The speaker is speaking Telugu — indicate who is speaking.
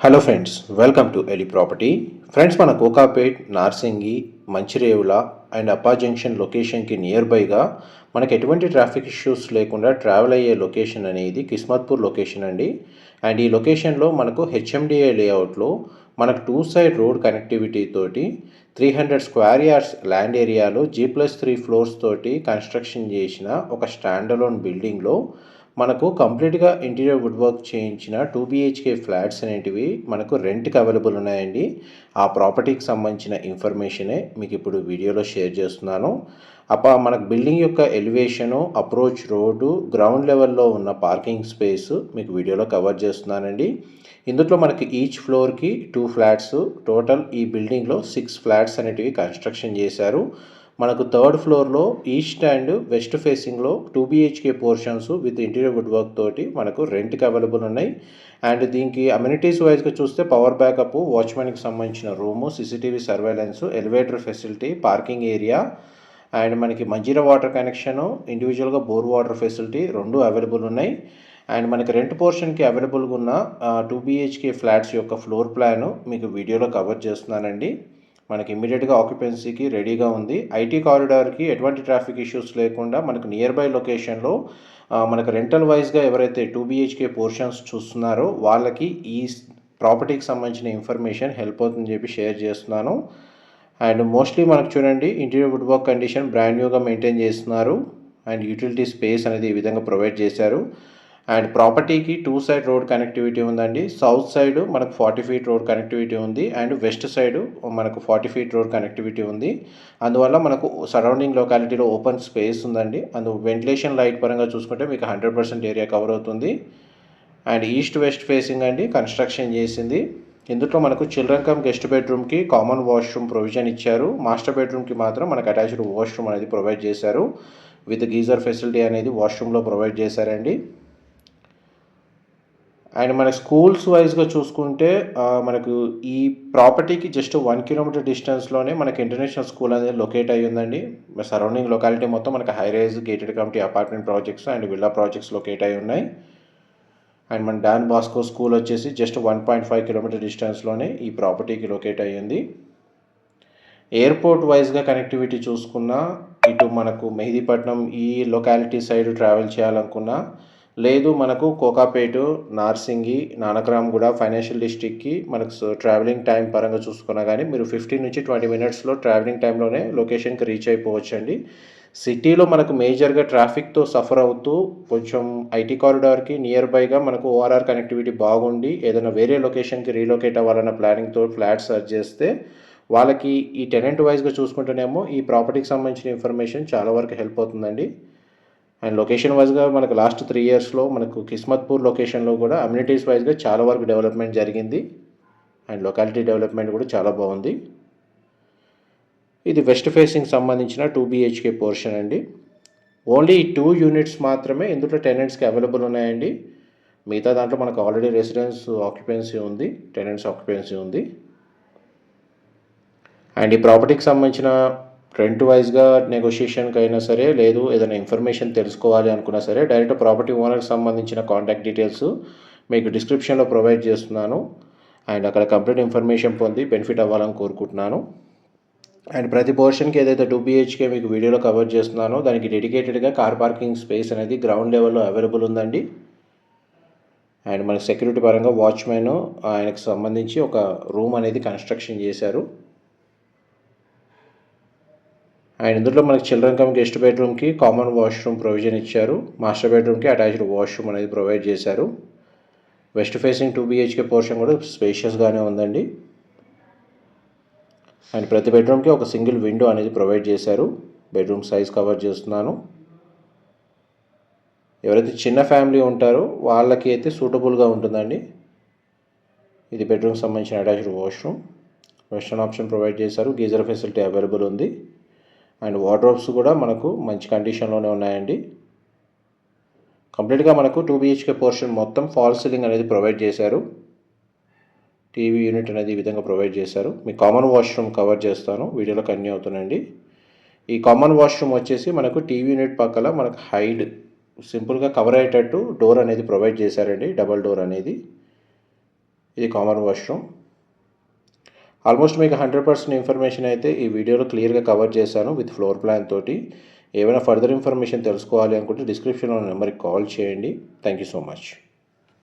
Speaker 1: Hello friends welcome to Eli property friends మన కోకాపేట్ నార్సింగి మంచిరేవుల అండ్ అప్పా జంక్షన్ లొకేషన్కి నియర్ బైగా మనకు ఎటువంటి ట్రాఫిక్ ఇష్యూస్ లేకుండా ట్రావెల్ అయ్యే లొకేషన్ అనేది కిస్మత్పూర్ లొకేషన్ అండి. అండ్ ఈ లొకేషన్లో మనకు హెచ్ఎండిఏ లేఅవుట్లో మనకు టూ సైడ్ రోడ్ కనెక్టివిటీ తోటి three hundred square yards land ఏరియాలో జీ ప్లస్ త్రీ ఫ్లోర్స్ తోటి కన్స్ట్రక్షన్ చేసిన ఒక స్టాండ్ అలోన్ బిల్డింగ్లో మనకు కంప్లీట్గా ఇంటీరియర్ వుడ్ వర్క్ చేయించిన టూ బిహెచ్కే ఫ్లాట్స్ అనేటివి మనకు రెంట్కి అవైలబుల్ ఉన్నాయండి. ఆ ప్రాపర్టీకి సంబంధించిన ఇన్ఫర్మేషనే మీకు ఇప్పుడు వీడియోలో షేర్ చేస్తున్నాను. అప్ప మనకు బిల్డింగ్ యొక్క ఎలివేషను అప్రోచ్ రోడ్డు గ్రౌండ్ లెవెల్లో ఉన్న పార్కింగ్ స్పేస్ మీకు వీడియోలో కవర్ చేస్తున్నానండి. ఇందులో మనకి ఈచ్ ఫ్లోర్కి టూ ఫ్లాట్స్ టోటల్ ఈ బిల్డింగ్లో సిక్స్ ఫ్లాట్స్ అనేటివి కన్స్ట్రక్షన్ చేశారు. మనకు థర్డ్ ఫ్లోర్లో ఈస్ట్ అండ్ వెస్ట్ ఫేసింగ్లో two BHK portions with interior wood work తోటి మనకు రెంట్కి అవైలబుల్ ఉన్నాయి. అండ్ దీనికి అమ్యూనిటీస్ వైజ్గా చూస్తే పవర్ బ్యాకప్ వాచ్మెన్కి సంబంధించిన room CCTV surveillance elevator facility parking area and మనకి మంజీరా వాటర్ కనెక్షను ఇండివిజువల్గా బోర్ వాటర్ ఫెసిలిటీ రెండు అవైలబుల్ ఉన్నాయి. అండ్ మనకి రెంట్ పోర్షన్కి అవైలబుల్గా ఉన్న టూ బీహెచ్కే ఫ్లాట్స్ యొక్క ఫ్లోర్ ప్లాను మీకు వీడియోలో కవర్ చేస్తున్నానండి. మనకి ఇమీడియట్గా ఆక్యుపెన్సీకి రెడీగా ఉంది. ఐటీ కారిడార్కి ఎటువంటి ట్రాఫిక్ ఇష్యూస్ లేకుండా మనకు నియర్ బై లొకేషన్లో మనకు రెంటల్ వైజ్గా ఎవరైతే టూ బీహెచ్కే పోర్షన్స్ చూస్తున్నారో వాళ్ళకి ఈ ప్రాపర్టీకి సంబంధించిన ఇన్ఫర్మేషన్ హెల్ప్ అవుతుందని చెప్పి షేర్ చేస్తున్నాను. అండ్ మోస్ట్లీ మనకు చూడండి interior wood work condition brand న్యూగా మెయింటైన్ చేస్తున్నారు. అండ్ యూటిలిటీ స్పేస్ అనేది ఈ విధంగా ప్రొవైడ్ చేశారు. అండ్ ప్రాపర్టీకి టూ సైడ్ రోడ్ కనెక్టివిటీ ఉందండి. సౌత్ సైడ్ మనకు ఫార్టీ ఫీట్ రోడ్ కనెక్టివిటీ ఉంది అండ్ వెస్ట్ సైడ్ మనకు ఫార్టీ ఫీట్ రోడ్ కనెక్టివిటీ ఉంది. అందువల్ల మనకు సరౌండింగ్ లొకాలిటీలో ఓపెన్ స్పేస్ ఉందండి. అందు వెంటిలేషన్ లైట్ పరంగా చూసుకుంటే మీకు హండ్రెడ్ పర్సెంట్ ఏరియా కవర్ అవుతుంది. అండ్ ఈస్ట్ వెస్ట్ ఫేసింగ్ అండి కన్స్ట్రక్షన్ చేసింది. ఇందులో మనకు చిల్డ్రన్ కమ్ గెస్ట్ బెడ్రూమ్కి కామన్ వాష్రూమ్ ప్రొవిజన్ ఇచ్చారు. మాస్టర్ బెడ్రూమ్కి మాత్రం మనకు అటాచ్డ్ వాష్రూమ్ అనేది ప్రొవైడ్ చేశారు. విత్ గీజర్ ఫెసిలిటీ అనేది వాష్రూమ్లో ప్రొవైడ్ చేశారండి. అండ్ మన స్కూల్స్ వైజ్గా చూసుకుంటే మనకు ఈ ప్రాపర్టీకి జస్ట్ వన్ కిలోమీటర్ డిస్టెన్స్లోనే మనకి ఇంటర్నేషనల్ స్కూల్ అనేది లొకేట్ అయ్యి ఉందండి. సరౌండింగ్ లొకాలిటీ మొత్తం మనకి high rise gated committee apartment projects and villa projects locate అయి ఉన్నాయి. అండ్ మన డాన్ బాస్కో స్కూల్ వచ్చేసి just one point five kilometer డిస్టెన్స్లోనే ఈ ప్రాపర్టీకి లొకేట్ అయ్యింది ఎయిర్పోర్ట్ వైజ్గా కనెక్టివిటీ చూసుకున్నా ఇటు మనకు మెహదీపట్నం ఈ లొకాలిటీ సైడ్ ట్రావెల్ చేయాలనుకున్నా లేదు మనకు కోకాపేట నార్సింగి నానక్రామ్ కూడా ఫైనాన్షియల్ డిస్ట్రిక్ట్కి మనకు ట్రావెలింగ్ టైం పరంగా చూసుకున్నా కానీ మీరు ఫిఫ్టీన్ నుంచి ట్వంటీ మినిట్స్లో ట్రావెలింగ్ టైంలోనే లొకేషన్కి రీచ్ అయిపోవచ్చండి. సిటీలో మనకు మేజర్గా ట్రాఫిక్తో సఫర్ అవుతూ కొంచెం ఐటీ కారిడార్కి నియర్ బైగా మనకు ఓఆర్ఆర్ కనెక్టివిటీ బాగుండి ఏదైనా వేరే లొకేషన్కి రీలొకేట్ అవ్వాలన్న ప్లానింగ్తో ఫ్లాట్ సర్చ్ చేస్తే వాళ్ళకి ఈ టెనెంట్ వైజ్గా చూసుకుంటేనేమో ఈ ప్రాపర్టీకి సంబంధించిన ఇన్ఫర్మేషన్ చాలా వరకు హెల్ప్ అవుతుందండి. అండ్ లొకేషన్ వైజ్గా మనకు లాస్ట్ త్రీ ఇయర్స్లో మనకు కిస్మత్పూర్ లొకేషన్లో కూడా అమ్యూనిటీస్ వైజ్గా చాలా వరకు డెవలప్మెంట్ జరిగింది. అండ్ లొకాలిటీ డెవలప్మెంట్ కూడా చాలా బాగుంది. ఇది వెస్ట్ ఫేసింగ్ సంబంధించిన టూ బీహెచ్కే పోర్షన్ అండి. ఓన్లీ టూ యూనిట్స్ మాత్రమే ఇందులో టెనెంట్స్కి అవైలబుల్ ఉన్నాయండి. మిగతా దాంట్లో మనకు ఆల్రెడీ రెసిడెన్స్ ఆక్యుపెన్సీ ఉంది టెనెంట్స్ ఆక్యుపెన్సీ ఉంది. అండ్ ఈ ప్రాపర్టీకి సంబంధించిన రెంట్ వైజ్గా నెగోషియేషన్కి అయినా సరే లేదు ఏదైనా ఇన్ఫర్మేషన్ తెలుసుకోవాలి అనుకున్నా సరే డైరెక్ట్ ప్రాపర్టీ ఓనర్కి సంబంధించిన కాంటాక్ట్ డీటెయిల్స్ మీకు డిస్క్రిప్షన్లో ప్రొవైడ్ చేస్తున్నాను. అండ్ అక్కడ కంప్లీట్ ఇన్ఫర్మేషన్ పొంది బెనిఫిట్ అవ్వాలని కోరుకుంటున్నాను. అండ్ ప్రతి పోర్షన్కి ఏదైతే టూ బీహెచ్కే మీకు వీడియోలో కవర్ చేస్తున్నానో దానికి డెడికేటెడ్గా కార్ పార్కింగ్ స్పేస్ అనేది గ్రౌండ్ లెవెల్లో అవైలబుల్ ఉందండి. అండ్ మనకి సెక్యూరిటీ పరంగా వాచ్మెన్ ఆయనకు సంబంధించి ఒక రూమ్ అనేది కన్స్ట్రక్షన్ చేశారు. అండ్ ఇందులో మనకి చిల్డ్రన్ కమ్ గెస్ట్ బెడ్రూమ్కి కామన్ వాష్రూమ్ ప్రొవిజన్ ఇచ్చారు. మాస్టర్ బెడ్రూమ్కి అటాచ్డ్ వాష్రూమ్ అనేది ప్రొవైడ్ చేశారు. West facing two BHK portion కూడా స్పేషియస్గానే ఉందండి. అండ్ ప్రతి బెడ్రూమ్కి ఒక సింగిల్ విండో అనేది ప్రొవైడ్ చేశారు. బెడ్రూమ్ సైజ్ కవర్ చేస్తున్నాను. ఎవరైతే చిన్న ఫ్యామిలీ ఉంటారో వాళ్ళకి అయితే సూటబుల్గా ఉంటుందండి. ఇది బెడ్రూమ్కి సంబంధించిన attached washroom western option provide చేశారు. గీజర్ ఫెసిలిటీ అవైలబుల్ ఉంది. అండ్ వార్డ్రోబ్స్ కూడా మనకు మంచి కండిషన్లోనే ఉన్నాయండి. కంప్లీట్గా మనకు టూ బీహెచ్కే పోర్షన్ మొత్తం ఫాల్ సీలింగ్ అనేది ప్రొవైడ్ చేశారు. టీవీ యూనిట్ అనేది ఈ విధంగా ప్రొవైడ్ చేశారు. మీ కామన్ వాష్రూమ్ కవర్ చేస్తాను. వీడియోలో కన్యూ అవుతుందండి ఈ కామన్ వాష్రూమ్ వచ్చేసి మనకు టీవీ యూనిట్ పక్కల మనకు హైడ్ సింపుల్గా కవర్ అయ్యేటట్టు డోర్ అనేది ప్రొవైడ్ చేశారండి. డబల్ డోర్ అనేది. ఇది కామన్ వాష్రూమ్. ఆల్మోస్ట్ మీకు హండ్రెడ్ పర్సెంట్ ఇన్ఫర్మేషన్ అయితే ఈ వీడియోలో క్లియర్గా కవర్ చేశాను విత్ ఫ్లోర్ ప్లాన్ తోటి. ఏమైనా ఫర్దర్ ఇన్ఫర్మేషన్ తెలుసుకోవాలి అనుకుంటే డిస్క్రిప్షన్లో నెంబర్కి కాల్ చేయండి. Thank you so much.